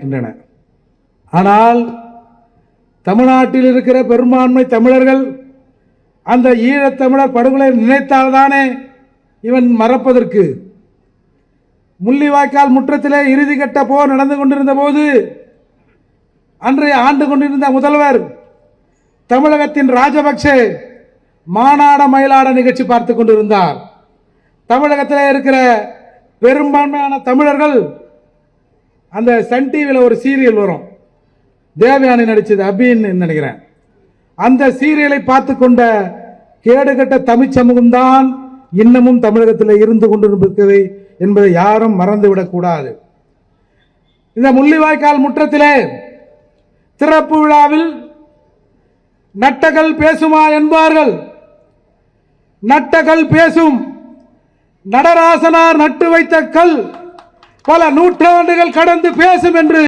இருக்கின்றன. ஆனால் தமிழ்நாட்டில் இருக்கிற பெரும்பான்மை தமிழர்கள் அந்த ஈழத்தமிழர் படுகொலை நினைத்தால்தானே இவன் மறப்பதற்கு. முள்ளிவாய்க்கால் முற்றத்திலே இறுதிக்கட்ட போர் நடந்து கொண்டிருந்த போது அன்றைய ஆண்டு கொண்டிருந்த முதல்வர் தமிழகத்தின் ராஜபக்சே மாநாட மயிலாட நிகழ்ச்சி பார்த்து கொண்டிருந்தார். தமிழகத்தில் இருக்கிற பெரும்பான்மையான தமிழர்கள் அந்த சன் டிவியில் ஒரு சீரியல் வரும். தேவயானி நடிச்சது அபின்னு நினைக்கிறேன். அந்த சீரியலை பார்த்து கொண்ட கேடுகட்ட தமிழ் சமூகம்தான் இன்னமும் தமிழகத்தில் இருந்து கொண்டிருக்கிறது என்பதை யாரும் மறந்துவிடக்கூடாது இந்த முள்ளிவாய்க்கால் முற்றத்திலே திறப்பு விழாவில் நட்டகள் பேசுமா என்பார்கள். நட்டகள் பேசும் நடராசனார் நட்டு வைத்த கல் பல நூற்றாண்டுகள் கடந்து பேசும் என்று